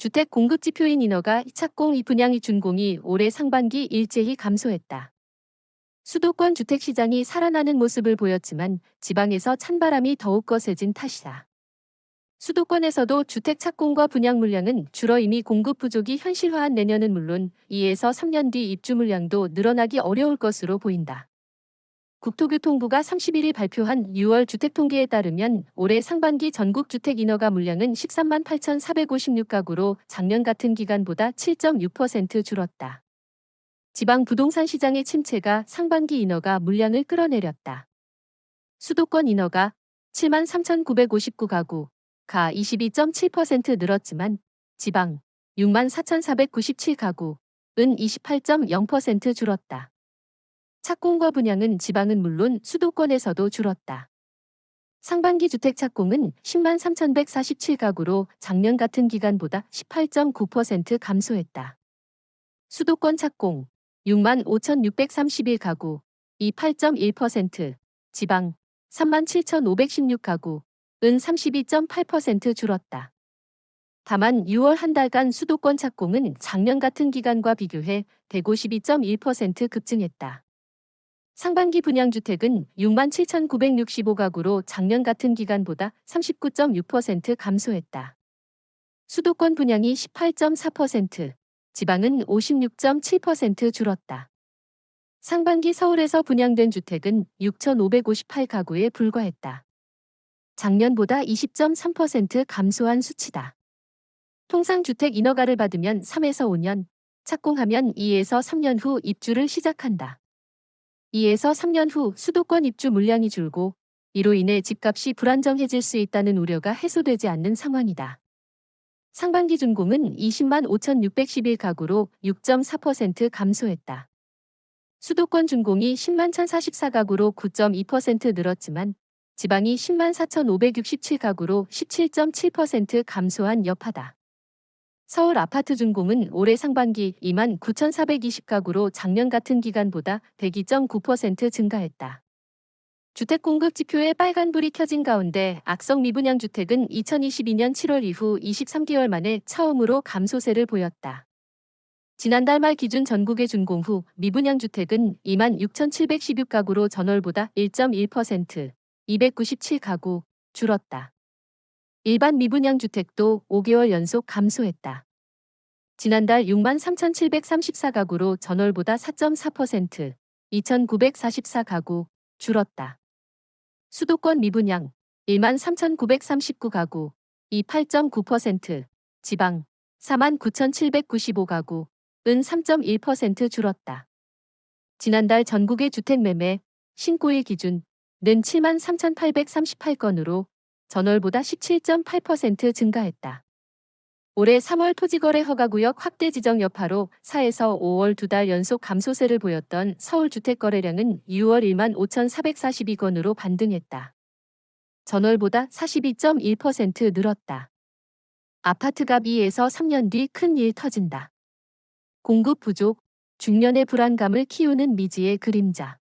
주택 공급 지표인 인허가 착공 이 분양이 준공이 올해 상반기 일제히 감소했다. 수도권 주택 시장이 살아나는 모습을 보였지만 지방에서 찬바람이 더욱 거세진 탓이다. 수도권에서도 주택 착공과 분양 물량은 줄어 이미 공급 부족이 현실화한 내년은 물론 2에서 3년 뒤 입주 물량도 늘어나기 어려울 것으로 보인다. 국토교통부가 31일 발표한 6월 주택 통계에 따르면 올해 상반기 전국 주택 인허가 물량은 13만 8,456가구로 작년 같은 기간보다 7.6% 줄었다. 지방 부동산 시장의 침체가 상반기 인허가 물량을 끌어내렸다. 수도권 인허가 7만 3,959가구, 가 22.7% 늘었지만 지방 6만 4,497가구, 은 28.0% 줄었다. 착공과 분양은 지방은 물론 수도권에서도 줄었다. 상반기 주택 착공은 10만 3,147가구로 작년 같은 기간보다 18.9% 감소했다. 수도권 착공 6만 5,631가구, 이 8.1%, 지방 3만 7,516가구, 은 32.8% 줄었다. 다만 6월 한 달간 수도권 착공은 작년 같은 기간과 비교해 152.1% 급증했다. 상반기 분양주택은 6만 7,965가구로 작년 같은 기간보다 39.6% 감소했다. 수도권 분양이 18.4%, 지방은 56.7% 줄었다. 상반기 서울에서 분양된 주택은 6,558가구에 불과했다. 작년보다 20.3% 감소한 수치다. 통상 주택 인허가를 받으면 3에서 5년, 착공하면 2에서 3년 후 입주를 시작한다. 2에서 3년 후 수도권 입주 물량이 줄고 이로 인해 집값이 불안정해질 수 있다는 우려가 해소되지 않는 상황이다. 상반기 준공은 20만 5,611가구로 6.4% 감소했다. 수도권 준공이 10만 1,044가구로 9.2% 늘었지만 지방이 10만 4,567가구로 17.7% 감소한 여파다. 서울 아파트 준공은 올해 상반기 2만 9,420가구로 작년 같은 기간보다 102.9% 증가했다. 주택 공급 지표에 빨간불이 켜진 가운데 악성 미분양 주택은 2022년 7월 이후 23개월 만에 처음으로 감소세를 보였다. 지난달 말 기준 전국의 준공 후 미분양 주택은 2만 6,716가구로 전월보다 1.1%, 297가구 줄었다. 일반 미분양 주택도 5개월 연속 감소했다. 지난달 6만 3,734가구로 전월보다 4.4%, 2,944가구 줄었다. 수도권 미분양 1만 3,939가구, 이 8.9%, 지방 4만 9,795가구, 은 3.1% 줄었다. 지난달 전국의 주택 매매 신고일 기준 는 7만 3,838건으로 전월보다 17.8% 증가했다. 올해 3월 토지거래 허가구역 확대 지정 여파로 4에서 5월 두 달 연속 감소세를 보였던 서울 주택거래량은 6월 1만 5,442건으로 반등했다. 전월보다 42.1% 늘었다. 아파트값 2에서 3년 뒤 큰 일 터진다. 공급 부족, 중년의 불안감을 키우는 미지의 그림자.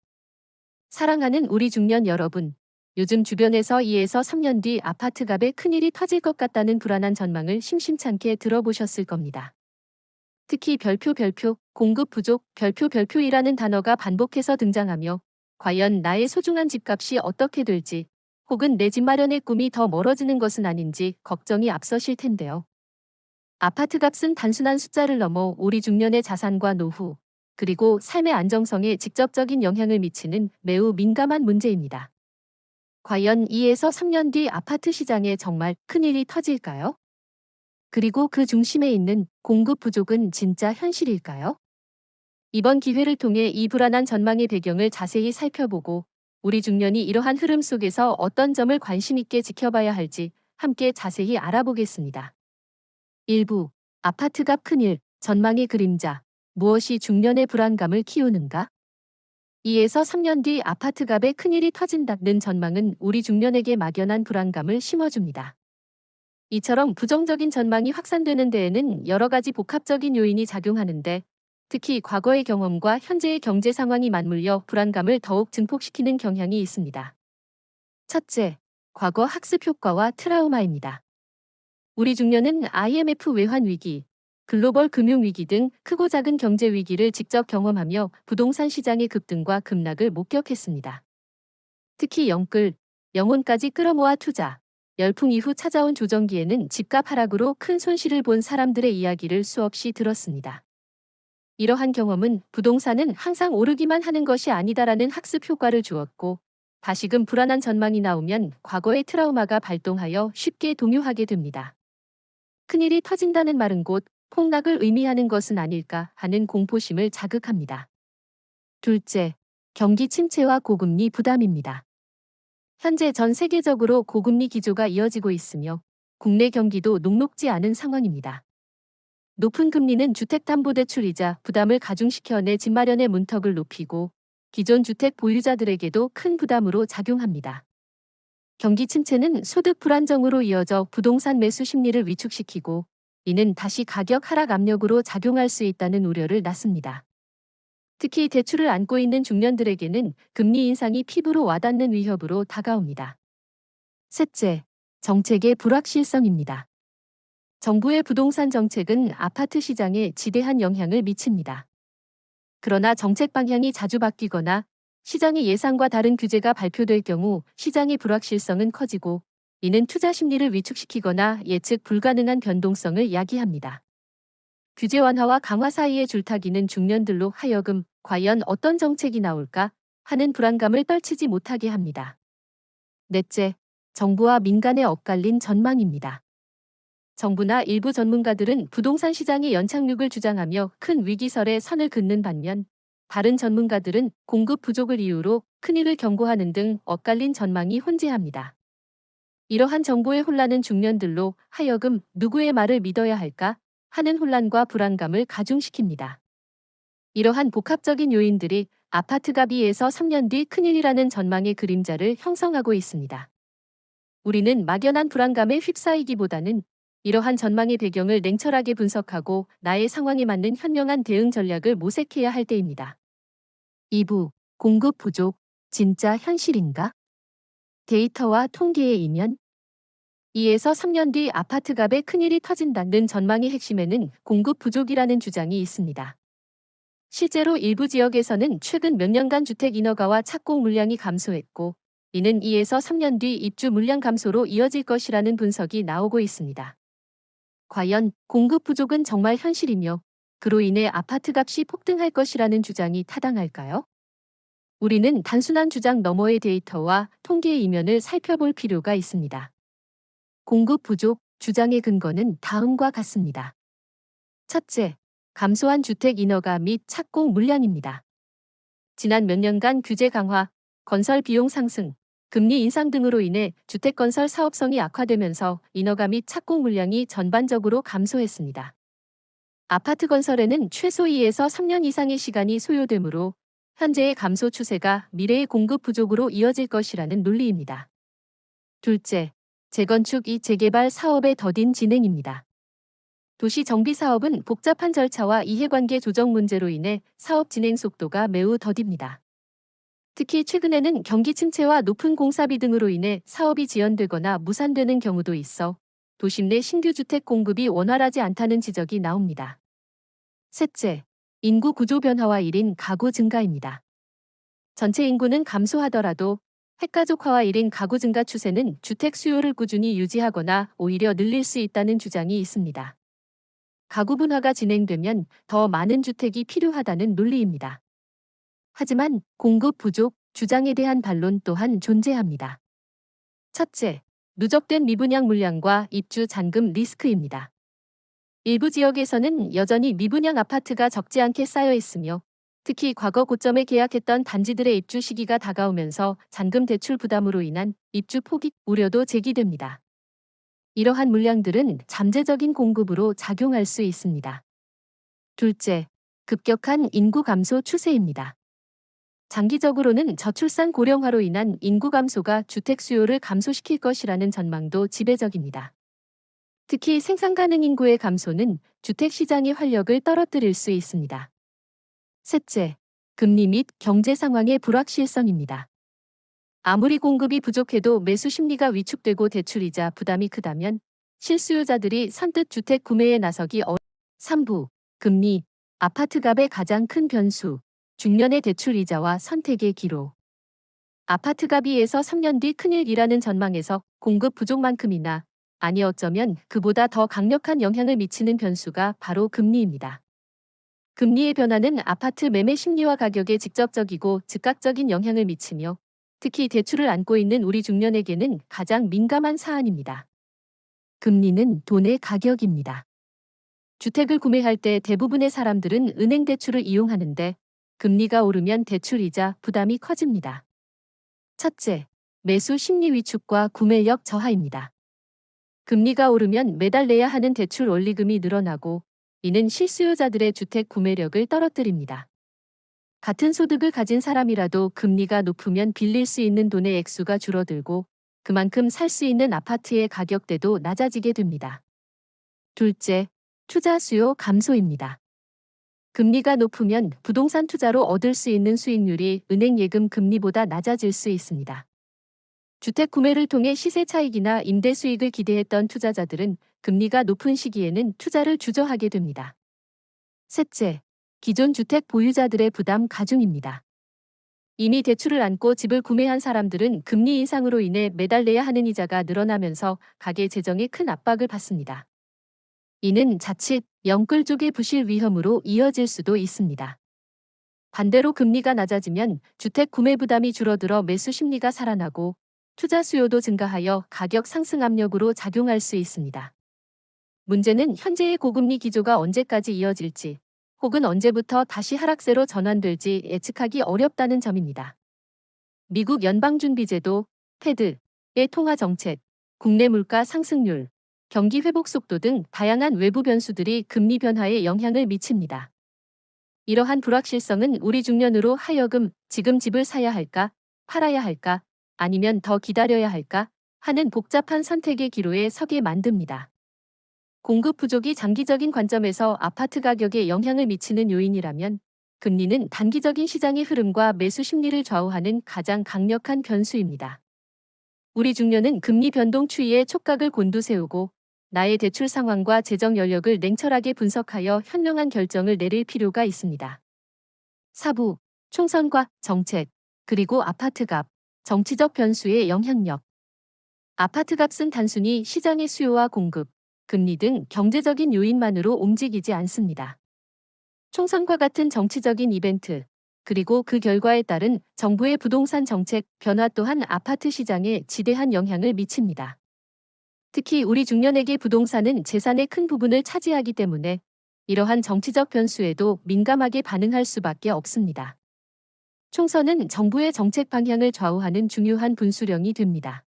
사랑하는 우리 중년 여러분. 요즘 주변에서 2에서 3년 뒤 아파트 값에 큰일이 터질 것 같다는 불안한 전망을 심심찮게 들어보셨을 겁니다. 특히 별표 별표, 공급 부족, 별표 별표이라는 단어가 반복해서 등장하며 과연 나의 소중한 집값이 어떻게 될지 혹은 내 집 마련의 꿈이 더 멀어지는 것은 아닌지 걱정이 앞서실 텐데요. 아파트 값은 단순한 숫자를 넘어 우리 중년의 자산과 노후, 그리고 삶의 안정성에 직접적인 영향을 미치는 매우 민감한 문제입니다. 과연 2에서 3년 뒤 아파트 시장에 정말 큰일이 터질까요? 그리고 그 중심에 있는 공급 부족은 진짜 현실일까요? 이번 기회를 통해 이 불안한 전망의 배경을 자세히 살펴보고 우리 중년이 이러한 흐름 속에서 어떤 점을 관심 있게 지켜봐야 할지 함께 자세히 알아보겠습니다. 1부 아파트값 큰일, 전망의 그림자, 무엇이 중년의 불안감을 키우는가? 2에서 3년 뒤 아파트 값에 큰일이 터진다는 전망은 우리 중년에게 막연한 불안감을 심어줍니다. 이처럼 부정적인 전망이 확산되는 데에는 여러 가지 복합적인 요인이 작용하는데 특히 과거의 경험과 현재의 경제 상황이 맞물려 불안감을 더욱 증폭시키는 경향이 있습니다. 첫째, 과거 학습 효과와 트라우마입니다. 우리 중년은 IMF 외환 위기, 글로벌 금융 위기 등 크고 작은 경제 위기를 직접 경험하며 부동산 시장의 급등과 급락을 목격했습니다. 특히 영끌, 영혼까지 끌어모아 투자, 열풍 이후 찾아온 조정기에는 집값 하락으로 큰 손실을 본 사람들의 이야기를 수없이 들었습니다. 이러한 경험은 부동산은 항상 오르기만 하는 것이 아니다라는 학습 효과를 주었고, 다시금 불안한 전망이 나오면 과거의 트라우마가 발동하여 쉽게 동요하게 됩니다. 큰일이 터진다는 말은 곧 폭락을 의미하는 것은 아닐까 하는 공포심을 자극합니다. 둘째, 경기 침체와 고금리 부담입니다. 현재 전 세계적으로 고금리 기조가 이어지고 있으며 국내 경기도 녹록지 않은 상황입니다. 높은 금리는 주택담보대출이자 부담을 가중시켜 내 집 마련의 문턱을 높이고 기존 주택 보유자들에게도 큰 부담으로 작용합니다. 경기 침체는 소득 불안정으로 이어져 부동산 매수 심리를 위축시키고 이는 다시 가격 하락 압력으로 작용할 수 있다는 우려를 낳습니다. 특히 대출을 안고 있는 중년들에게는 금리 인상이 피부로 와닿는 위협으로 다가옵니다. 셋째, 정책의 불확실성입니다. 정부의 부동산 정책은 아파트 시장에 지대한 영향을 미칩니다. 그러나 정책 방향이 자주 바뀌거나 시장의 예상과 다른 규제가 발표될 경우 시장의 불확실성은 커지고 이는 투자 심리를 위축시키거나 예측 불가능한 변동성을 야기합니다. 규제 완화와 강화 사이의 줄타기는 중년들로 하여금 과연 어떤 정책이 나올까 하는 불안감을 떨치지 못하게 합니다. 넷째, 정부와 민간의 엇갈린 전망입니다. 정부나 일부 전문가들은 부동산 시장의 연착륙을 주장하며 큰 위기설에 선을 긋는 반면 다른 전문가들은 공급 부족을 이유로 큰일을 경고하는 등 엇갈린 전망이 혼재합니다. 이러한 정보의 혼란은 중년들로 하여금 누구의 말을 믿어야 할까 하는 혼란과 불안감을 가중시킵니다. 이러한 복합적인 요인들이 아파트 가 비에서 3년 뒤 큰일이라는 전망의 그림자를 형성하고 있습니다. 우리는 막연한 불안감에 휩싸이기보다는 이러한 전망의 배경을 냉철하게 분석하고 나의 상황에 맞는 현명한 대응 전략을 모색해야 할 때입니다. 2부 공급 부족 진짜 현실인가? 데이터와 통계의 이면 2에서 3년 뒤 아파트 값에 큰일이 터진다는 전망의 핵심에는 공급 부족이라는 주장이 있습니다. 실제로 일부 지역에서는 최근 몇 년간 주택 인허가와 착공 물량이 감소했고 이는 2에서 3년 뒤 입주 물량 감소로 이어질 것이라는 분석이 나오고 있습니다. 과연 공급 부족은 정말 현실이며 그로 인해 아파트 값이 폭등할 것이라는 주장이 타당할까요? 우리는 단순한 주장 너머의 데이터와 통계의 이면을 살펴볼 필요가 있습니다. 공급 부족 주장의 근거는 다음과 같습니다. 첫째, 감소한 주택 인허가 및 착공 물량입니다. 지난 몇 년간 규제 강화, 건설 비용 상승, 금리 인상 등으로 인해 주택 건설 사업성이 악화되면서 인허가 및 착공 물량이 전반적으로 감소했습니다. 아파트 건설에는 최소 2에서 3년 이상의 시간이 소요되므로 현재의 감소 추세가 미래의 공급 부족으로 이어질 것이라는 논리입니다. 둘째, 재건축 이 재개발 사업의 더딘 진행입니다. 도시 정비 사업은 복잡한 절차와 이해관계 조정 문제로 인해 사업 진행 속도가 매우 더딥니다. 특히 최근에는 경기 침체와 높은 공사비 등으로 인해 사업이 지연되거나 무산되는 경우도 있어 도심 내 신규 주택 공급이 원활하지 않다는 지적이 나옵니다. 셋째, 인구 구조 변화와 1인 가구 증가입니다. 전체 인구는 감소하더라도 핵가족화와 1인 가구 증가 추세는 주택 수요를 꾸준히 유지하거나 오히려 늘릴 수 있다는 주장이 있습니다. 가구 분화가 진행되면 더 많은 주택이 필요하다는 논리입니다. 하지만 공급 부족 주장에 대한 반론 또한 존재합니다. 첫째, 누적된 미분양 물량과 입주 잔금 리스크입니다. 일부 지역에서는 여전히 미분양 아파트가 적지 않게 쌓여 있으며 특히 과거 고점에 계약했던 단지들의 입주 시기가 다가오면서 잔금 대출 부담으로 인한 입주 포기 우려도 제기됩니다. 이러한 물량들은 잠재적인 공급으로 작용할 수 있습니다. 둘째, 급격한 인구 감소 추세입니다. 장기적으로는 저출산 고령화로 인한 인구 감소가 주택 수요를 감소시킬 것이라는 전망도 지배적입니다. 특히 생산 가능 인구의 감소는 주택 시장의 활력을 떨어뜨릴 수 있습니다. 셋째, 금리 및 경제 상황의 불확실성입니다. 아무리 공급이 부족해도 매수 심리가 위축되고 대출이자 부담이 크다면 실수요자들이 선뜻 주택 구매에 나서기 어 3부 금리 아파트 값의 가장 큰 변수 중년의 대출 이자와 선택의 기로 아파트 값이 에서 3년 뒤 큰일이라는 전망에서 공급 부족만큼이나 아니 어쩌면 그보다 더 강력한 영향을 미치는 변수가 바로 금리입니다. 금리의 변화는 아파트 매매 심리와 가격에 직접적이고 즉각적인 영향을 미치며 특히 대출을 안고 있는 우리 중년에게는 가장 민감한 사안입니다. 금리는 돈의 가격입니다. 주택을 구매할 때 대부분의 사람들은 은행 대출을 이용하는데 금리가 오르면 대출이자 부담이 커집니다. 첫째, 매수 심리 위축과 구매력 저하입니다. 금리가 오르면 매달 내야 하는 대출 원리금이 늘어나고 이는 실수요자들의 주택 구매력을 떨어뜨립니다. 같은 소득을 가진 사람이라도 금리가 높으면 빌릴 수 있는 돈의 액수가 줄어들고 그만큼 살 수 있는 아파트의 가격대도 낮아지게 됩니다. 둘째, 투자 수요 감소입니다. 금리가 높으면 부동산 투자로 얻을 수 있는 수익률이 은행 예금 금리보다 낮아질 수 있습니다. 주택 구매를 통해 시세 차익이나 임대 수익을 기대했던 투자자들은 금리가 높은 시기에는 투자를 주저하게 됩니다. 셋째, 기존 주택 보유자들의 부담 가중입니다. 이미 대출을 안고 집을 구매한 사람들은 금리 인상으로 인해 매달 내야 하는 이자가 늘어나면서 가계 재정에 큰 압박을 받습니다. 이는 자칫 영끌 쪽의 부실 위험으로 이어질 수도 있습니다. 반대로 금리가 낮아지면 주택 구매 부담이 줄어들어 매수 심리가 살아나고 투자 수요도 증가하여 가격 상승 압력으로 작용할 수 있습니다. 문제는 현재의 고금리 기조가 언제까지 이어질지 혹은 언제부터 다시 하락세로 전환될지 예측하기 어렵다는 점입니다. 미국 연방준비제도, 페드의 통화 정책, 국내 물가 상승률, 경기 회복 속도 등 다양한 외부 변수들이 금리 변화에 영향을 미칩니다. 이러한 불확실성은 우리 중년으로 하여금 지금 집을 사야 할까, 팔아야 할까, 아니면 더 기다려야 할까 하는 복잡한 선택의 기로에 서게 만듭니다. 공급 부족이 장기적인 관점에서 아파트 가격에 영향을 미치는 요인이라면 금리는 단기적인 시장의 흐름과 매수 심리를 좌우하는 가장 강력한 변수입니다. 우리 중년은 금리 변동 추이에 촉각을 곤두세우고 나의 대출 상황과 재정 여력을 냉철하게 분석하여 현명한 결정을 내릴 필요가 있습니다. 사부, 총선과 정책, 그리고 아파트 값, 정치적 변수의 영향력. 아파트 값은 단순히 시장의 수요와 공급, 금리 등 경제적인 요인만으로 움직이지 않습니다. 총선과 같은 정치적인 이벤트, 그리고 그 결과에 따른 정부의 부동산 정책 변화 또한 아파트 시장에 지대한 영향을 미칩니다. 특히 우리 중년에게 부동산은 재산의 큰 부분을 차지하기 때문에 이러한 정치적 변수에도 민감하게 반응할 수밖에 없습니다. 총선은 정부의 정책 방향을 좌우하는 중요한 분수령이 됩니다.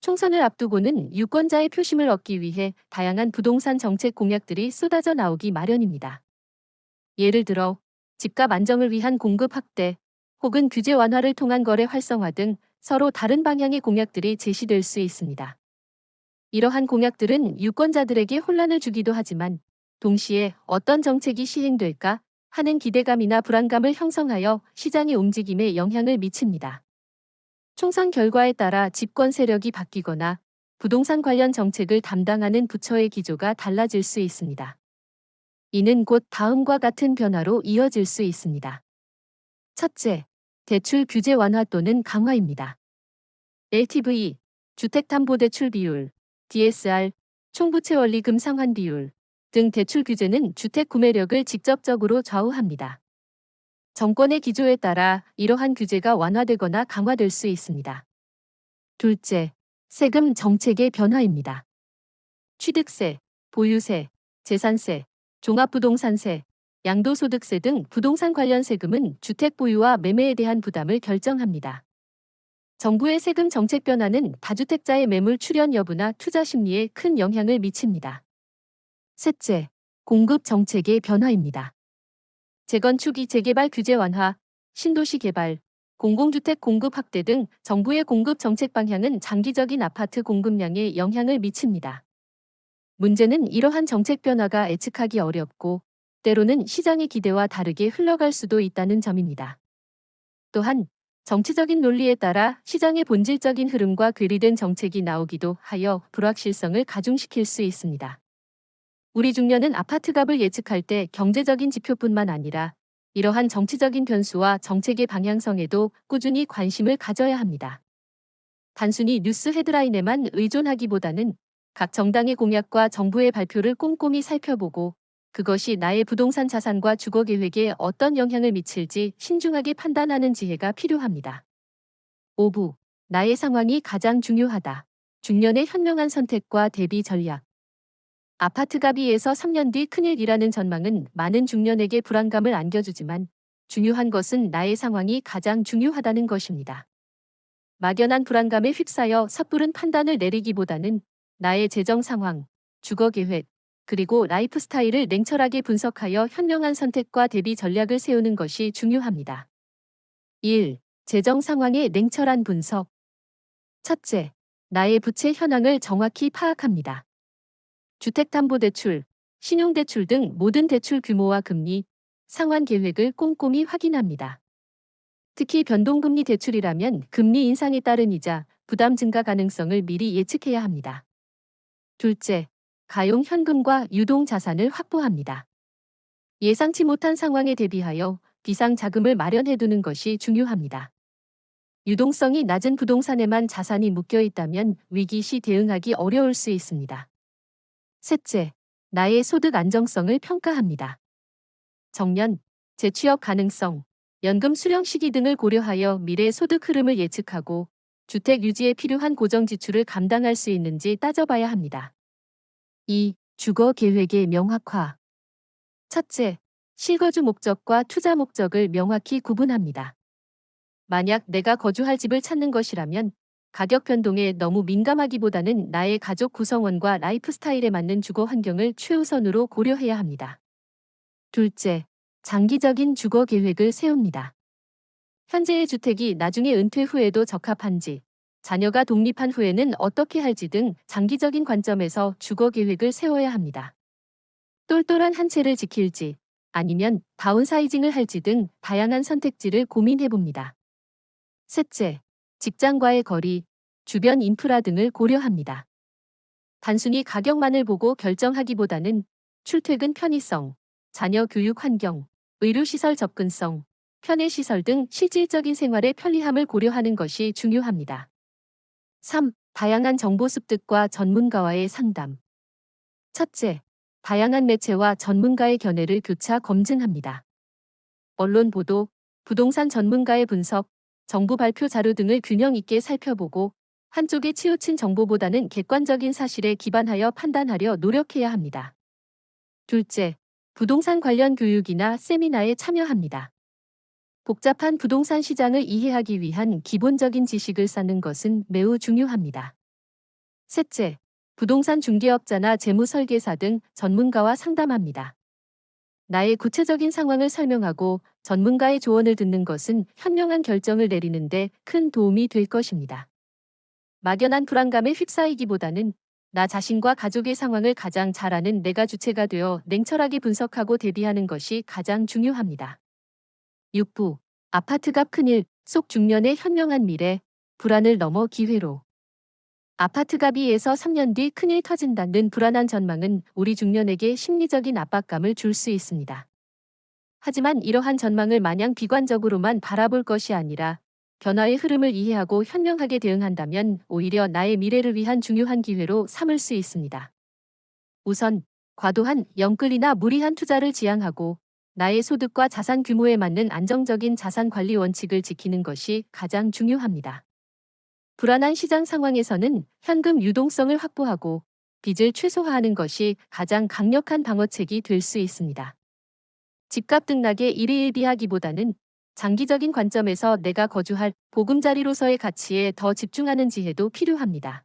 총선을 앞두고는 유권자의 표심을 얻기 위해 다양한 부동산 정책 공약들이 쏟아져 나오기 마련입니다. 예를 들어 집값 안정을 위한 공급 확대 혹은 규제 완화를 통한 거래 활성화 등 서로 다른 방향의 공약들이 제시될 수 있습니다. 이러한 공약들은 유권자들에게 혼란을 주기도 하지만 동시에 어떤 정책이 시행될까 하는 기대감이나 불안감을 형성하여 시장의 움직임에 영향을 미칩니다. 총선 결과에 따라 집권 세력이 바뀌거나 부동산 관련 정책을 담당하는 부처의 기조가 달라질 수 있습니다. 이는 곧 다음과 같은 변화로 이어질 수 있습니다. 첫째, 대출 규제 완화 또는 강화입니다. LTV, 주택담보대출 비율, DSR, 총부채 원리금 상환 비율 등 대출 규제는 주택 구매력을 직접적으로 좌우합니다. 정권의 기조에 따라 이러한 규제가 완화되거나 강화될 수 있습니다. 둘째, 세금 정책의 변화입니다. 취득세, 보유세, 재산세, 종합부동산세, 양도소득세 등 부동산 관련 세금은 주택 보유와 매매에 대한 부담을 결정합니다. 정부의 세금 정책 변화는 다주택자의 매물 출연 여부나 투자 심리에 큰 영향을 미칩니다. 셋째, 공급 정책의 변화입니다. 재건축이 재개발 규제 완화, 신도시 개발, 공공주택 공급 확대 등 정부의 공급 정책 방향은 장기적인 아파트 공급량에 영향을 미칩니다. 문제는 이러한 정책 변화가 예측하기 어렵고 때로는 시장의 기대와 다르게 흘러갈 수도 있다는 점입니다. 또한 정치적인 논리에 따라 시장의 본질적인 흐름과 괴리된 정책이 나오기도 하여 불확실성을 가중시킬 수 있습니다. 우리 중년은 아파트 값을 예측할 때 경제적인 지표뿐만 아니라 이러한 정치적인 변수와 정책의 방향성에도 꾸준히 관심을 가져야 합니다. 단순히 뉴스 헤드라인에만 의존하기보다는 각 정당의 공약과 정부의 발표를 꼼꼼히 살펴보고 그것이 나의 부동산 자산과 주거 계획에 어떤 영향을 미칠지 신중하게 판단하는 지혜가 필요합니다. 5부. 나의 상황이 가장 중요하다. 중년의 현명한 선택과 대비 전략. 아파트 가비에서 3년 뒤 큰일이라는 전망은 많은 중년에게 불안감을 안겨주지만 중요한 것은 나의 상황이 가장 중요하다는 것입니다. 막연한 불안감에 휩싸여 섣부른 판단을 내리기보다는 나의 재정 상황, 주거 계획, 그리고 라이프 스타일을 냉철하게 분석하여 현명한 선택과 대비 전략을 세우는 것이 중요합니다. 1. 재정 상황의 냉철한 분석. 첫째, 나의 부채 현황을 정확히 파악합니다. 주택담보대출, 신용대출 등 모든 대출 규모와 금리, 상환 계획을 꼼꼼히 확인합니다. 특히 변동금리 대출이라면 금리 인상에 따른 이자, 부담 증가 가능성을 미리 예측해야 합니다. 둘째, 가용 현금과 유동 자산을 확보합니다. 예상치 못한 상황에 대비하여 비상 자금을 마련해 두는 것이 중요합니다. 유동성이 낮은 부동산에만 자산이 묶여 있다면 위기 시 대응하기 어려울 수 있습니다. 셋째, 나의 소득 안정성을 평가합니다. 정년, 재취업 가능성, 연금 수령 시기 등을 고려하여 미래 소득 흐름을 예측하고 주택 유지에 필요한 고정 지출을 감당할 수 있는지 따져봐야 합니다. 2. 주거 계획의 명확화. 첫째, 실거주 목적과 투자 목적을 명확히 구분합니다. 만약 내가 거주할 집을 찾는 것이라면 가격 변동에 너무 민감하기보다는 나의 가족 구성원과 라이프 스타일에 맞는 주거 환경을 최우선으로 고려해야 합니다. 둘째, 장기적인 주거 계획을 세웁니다. 현재의 주택이 나중에 은퇴 후에도 적합한지, 자녀가 독립한 후에는 어떻게 할지 등 장기적인 관점에서 주거 계획을 세워야 합니다. 똘똘한 한 채를 지킬지 아니면 다운사이징을 할지 등 다양한 선택지를 고민해 봅니다. 셋째, 직장과의 거리, 주변 인프라 등을 고려합니다. 단순히 가격만을 보고 결정하기보다는 출퇴근 편의성, 자녀 교육 환경, 의료시설 접근성, 편의시설 등 실질적인 생활의 편리함을 고려하는 것이 중요합니다. 3. 다양한 정보 습득과 전문가와의 상담. 첫째, 다양한 매체와 전문가의 견해를 교차 검증합니다. 언론 보도, 부동산 전문가의 분석, 정부 발표 자료 등을 균형 있게 살펴보고 한쪽에 치우친 정보보다는 객관적인 사실에 기반하여 판단하려 노력해야 합니다. 둘째, 부동산 관련 교육이나 세미나에 참여합니다. 복잡한 부동산 시장을 이해하기 위한 기본적인 지식을 쌓는 것은 매우 중요합니다. 셋째, 부동산 중개업자나 재무설계사 등 전문가와 상담합니다. 나의 구체적인 상황을 설명하고 전문가의 조언을 듣는 것은 현명한 결정을 내리는데 큰 도움이 될 것입니다. 막연한 불안감에 휩싸이기보다는 나 자신과 가족의 상황을 가장 잘 아는 내가 주체가 되어 냉철하게 분석하고 대비하는 것이 가장 중요합니다. 6부 아파트값 큰일 속 중년의 현명한 미래 불안을 넘어 기회로 아파트값이 에서 3년 뒤 큰일 터진다는 불안한 전망은 우리 중년에게 심리적인 압박감을 줄 수 있습니다. 하지만 이러한 전망을 마냥 비관적으로만 바라볼 것이 아니라 변화의 흐름을 이해하고 현명하게 대응한다면 오히려 나의 미래를 위한 중요한 기회로 삼을 수 있습니다. 우선 과도한 영끌이나 무리한 투자를 지양하고 나의 소득과 자산 규모에 맞는 안정적인 자산 관리 원칙을 지키는 것이 가장 중요합니다. 불안한 시장 상황에서는 현금 유동성을 확보하고 빚을 최소화하는 것이 가장 강력한 방어책이 될 수 있습니다. 집값 등락에 일희일비하기보다는 장기적인 관점에서 내가 거주할 보금자리로서의 가치에 더 집중하는 지혜도 필요합니다.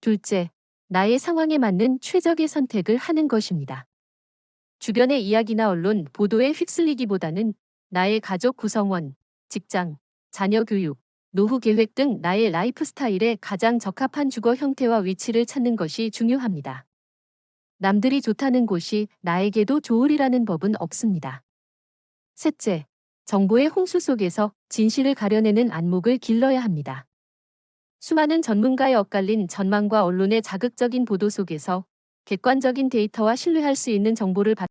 둘째, 나의 상황에 맞는 최적의 선택을 하는 것입니다. 주변의 이야기나 언론, 보도에 휩쓸리기보다는 나의 가족 구성원, 직장, 자녀 교육, 노후 계획 등 나의 라이프 스타일에 가장 적합한 주거 형태와 위치를 찾는 것이 중요합니다. 남들이 좋다는 곳이 나에게도 좋으리라는 법은 없습니다. 셋째, 정보의 홍수 속에서 진실을 가려내는 안목을 길러야 합니다. 수많은 전문가의 엇갈린 전망과 언론의 자극적인 보도 속에서 객관적인 데이터와 신뢰할 수 있는 정보를 받